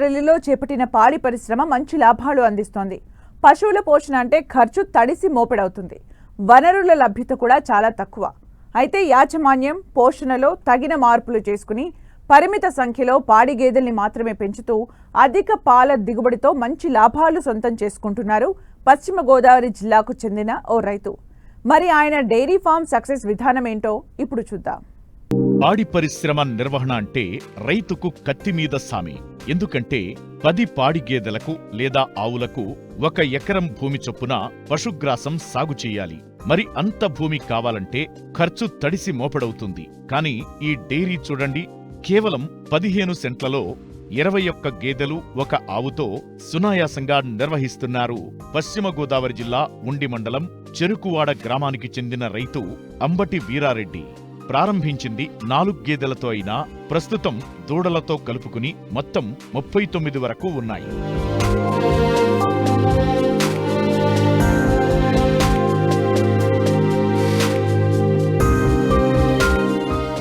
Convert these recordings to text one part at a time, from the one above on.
ఢిల్లీలో చేపట్టిన పాడి పరిశ్రమ మంచి లాభాలు అందిస్తోంది. పశువుల పోషణ అంటే ఖర్చు తడిసి మోపెడవుతుంది. వనరుల లభ్యత కూడా చాలా తక్కువ. అయితే యాజమాన్యం పోషణలో తగిన మార్పులు చేసుకుని పరిమిత సంఖ్యలో పాడి గేదెల్ని మాత్రమే పెంచుతూ అధిక పాల దిగుబడితో మంచి లాభాలు సొంతం చేసుకుంటున్నారు పశ్చిమ గోదావరి జిల్లాకు చెందిన ఓ రైతు. మరి ఆయన డైరీ ఫామ్ సక్సెస్ విధానం ఏంటో ఇప్పుడు చూద్దాం. పాడి పరిశ్రమ నిర్వహణ అంటే రైతుకు కత్తి మీద సామి. ఎందుకంటే పది పాడి గేదెలకు లేదా ఆవులకు ఒక ఎకరం భూమి చొప్పున పశుగ్రాసం సాగు చేయాలి. మరి అంత భూమి కావాలంటే ఖర్చు తడిసి మోపడవుతుంది. కాని ఈ డైరీ చూడండి కేవలం పదిహేను సెంట్లలో ఇరవై ఒక్క గేదెలు ఒక ఆవుతో సునాయాసంగా నిర్వహిస్తున్నారు. పశ్చిమ గోదావరి జిల్లా ఉండి మండలం చెరుకువాడ గ్రామానికి చెందిన రైతు అంబటి వీరారెడ్డి. ప్రారంభించింది నాలుగు గేదెలతో అయినా ప్రస్తుతం దూడలతో కలుపుకుని మొత్తం ముప్పై తొమ్మిది వరకు ఉన్నాయి.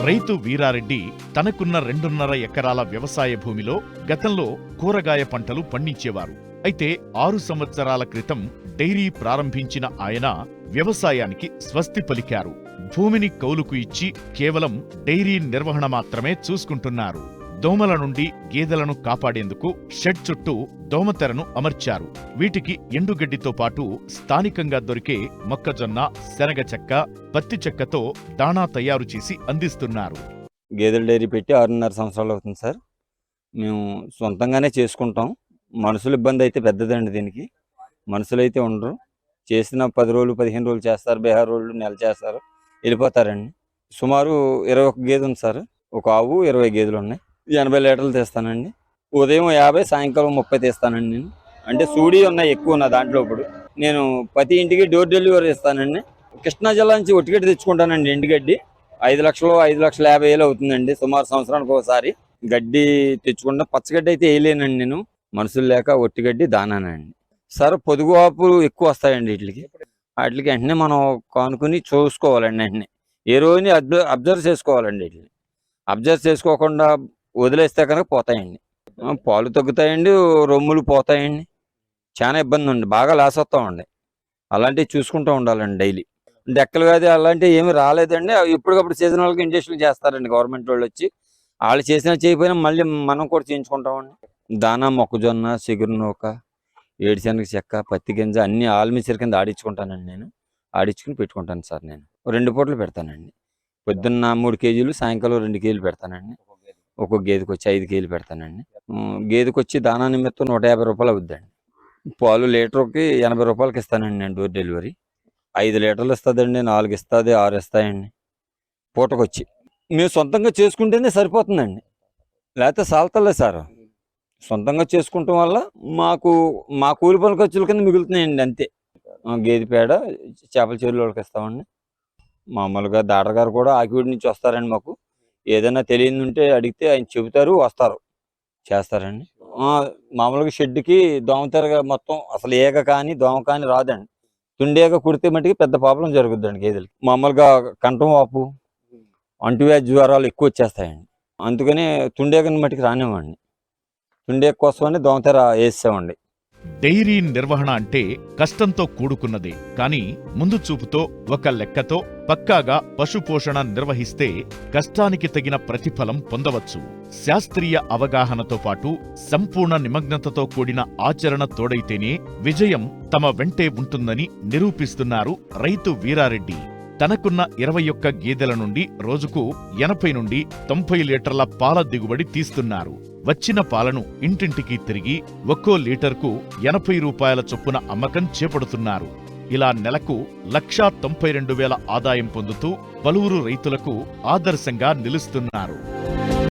రైతు వీరారెడ్డి తనకున్న రెండున్నర ఎకరాల వ్యవసాయ భూమిలో గతంలో కూరగాయ పంటలు పండించేవారు. అయితే ఆరు సంవత్సరాల క్రితం డైరీ ప్రారంభించిన ఆయన వ్యవసాయానికి స్వస్తి పలికారు. భూమిని కౌలుకు ఇచ్చి కేవలం డైరీ నిర్వహణ మాత్రమే చూసుకుంటున్నారు. దోమల నుండి గేదెలను కాపాడేందుకు షెడ్ చుట్టూ దోమతెరను అమర్చారు. వీటికి ఎండుగడ్డితో పాటు స్థానికంగా దొరికే మొక్కజొన్న శనగ చెక్క పత్తి చెక్కతో దాణా తయారు చేసి అందిస్తున్నారు. గేదెల డైరీ పెట్టి ఆరున్నర సంవత్సరాలు అవుతుంది సార్. మేము సొంతంగానే చేసుకుంటాం. మనుషుల ఇబ్బంది అయితే పెద్దదండి దీనికి. మనుషులైతే ఉండరు. చేసిన పది రోజులు పదిహేను రోజులు చేస్తారు. బీహార్ రోజులు నెల చేస్తారు. వెళ్ళిపోతారండి. సుమారు ఇరవై ఒక గేదె ఉంది సార్. ఒక ఆవు ఇరవై గేదెలు ఉన్నాయి. ఎనభై లీటర్లు తీస్తానండి. ఉదయం యాభై సాయంకాలం ముప్పై తీస్తానండి నేను. అంటే సూడి ఉన్నాయి ఎక్కువ ఉన్న దాంట్లో ఇప్పుడు. నేను ప్రతి ఇంటికి డోర్ డెలివరీ ఇస్తానండి. కృష్ణా జిల్లా నుంచి ఒట్టిగడ్డి తెచ్చుకుంటానండి ఎండుగడ్డి. ఐదు లక్షలు ఐదు లక్షల యాభై వేలు అవుతుందండి. సుమారు సంవత్సరానికి ఒకసారి గడ్డి తెచ్చుకుంటా. పచ్చగడ్డి అయితే వేయలేనండి నేను. మనుషులు లేక ఒట్టిగడ్డి దానానండి. సార్ పొదుగు ఆపులు ఎక్కువ వస్తాయండి వీటికి. వాటికి వెంటనే మనం కానుకుని చూసుకోవాలండి వెంటనే. ఏ రోజుని అబ్జర్వ్ అబ్జర్వ్ చేసుకోవాలండి వీటిని. అబ్జర్వ్ చేసుకోకుండా వదిలేస్తే కనుక పోతాయండి. పాలు తగ్గుతాయండి రొమ్ములు పోతాయండి. చాలా ఇబ్బంది ఉంది బాగా లాస్ వస్తామండి అలాంటివి చూసుకుంటూ ఉండాలండి డైలీ. డెక్కలు వ్యాధి అలాంటివి ఏమి రాలేదండి. అవి ఇప్పటికప్పుడు సీజనల్గా ఇంజక్షన్లు చేస్తారండి గవర్నమెంట్ వాళ్ళు వచ్చి. వాళ్ళు చేసినా చేయకపోయినా మళ్ళీ మనం కూడా చేయించుకుంటామండి. దానా మొక్కజొన్న చిగురు నూక ఏడిశనగ చెక్క పత్తి గింజ అన్ని ఆల్మిసర్ కింద ఆడించుకుంటానండి నేను. ఆడించుకుని పెట్టుకుంటాను సార్ నేను. రెండు పూటలు పెడతానండి. పొద్దున్న మూడు కేజీలు సాయంకాలం రెండు కేజీలు పెడతానండి. ఒక్కొక్క గేదెకి వచ్చి ఐదు కేజీలు పెడతానండి. గేదెకి వచ్చి దానా నిమిత్తం నూట యాభై రూపాయలు అవుద్దండి. పాలు లీటర్కి ఎనభై రూపాయలకి ఇస్తానండి నేను డోర్ డెలివరీ. ఐదు లీటర్లు ఇస్తుందండి నాలుగు ఇస్తుంది ఆరు ఇస్తాయండి. పూటకొచ్చి. మేము సొంతంగా చేసుకుంటేనే సరిపోతుందండి. లేకపోతే సాల్తలేదు సార్. సొంతంగా చేసుకుంటాం వల్ల మాకు మా కూలి పనులు ఖర్చుల కింద మిగులుతున్నాయండి అంతే. గేదె పేడ చేపల చెరువుల వాళ్ళకి ఇస్తామండి మామూలుగా డాక్టర్ గారు కూడా ఆకివీడి నుంచి వస్తారండి మాకు. ఏదైనా తెలియని ఉంటే అడిగితే ఆయన చెబుతారు వస్తారు. చేస్తారండి. మామూలుగా షెడ్కి దోమతెరగా మొత్తం అసలు ఏగ కానీ దోమ కానీ రాదండి. తుండేగ కుడితే మట్టుకి పెద్ద ప్రాబ్లం జరుగుద్దండి గేదెలకి. మామూలుగా కంఠం వాపు అంటువ్యాధి జ్వరాలు ఎక్కువ వచ్చేస్తాయండి. అందుకని తుండేగని మట్టుకి రానివ్వండి. ఉండే కోసమని దోమతెర వేసామండి డైరీ నిర్వహణ అంటే కష్టంతో కూడుకున్నదే కానీ ముందు చూపుతో ఒక లెక్కతో పక్కాగా పశుపోషణ నిర్వహిస్తే కష్టానికి తగిన ప్రతిఫలం పొందవచ్చు. శాస్త్రీయ అవగాహనతో పాటు సంపూర్ణ నిమగ్నతతో కూడిన ఆచరణ తోడైతేనే విజయం తమ వెంటే ఉంటుందని నిరూపిస్తున్నారు రైతు వీరారెడ్డి. తనకున్న ఇరవై ఒక్క గేదెల నుండి రోజుకు ఎనభై నుండి తొంభై లీటర్ల పాల దిగుబడి తీస్తున్నారు. వచ్చిన పాలను ఇంటింటికి తిరిగి ఒక్కో లీటర్కు ఎనభై రూపాయల చొప్పున అమ్మకం చేపడుతున్నారు. ఇలా నెలకు లక్షా తొంభై రెండు వేల ఆదాయం పొందుతూ పలువురు రైతులకు ఆదర్శంగా నిలుస్తున్నారు.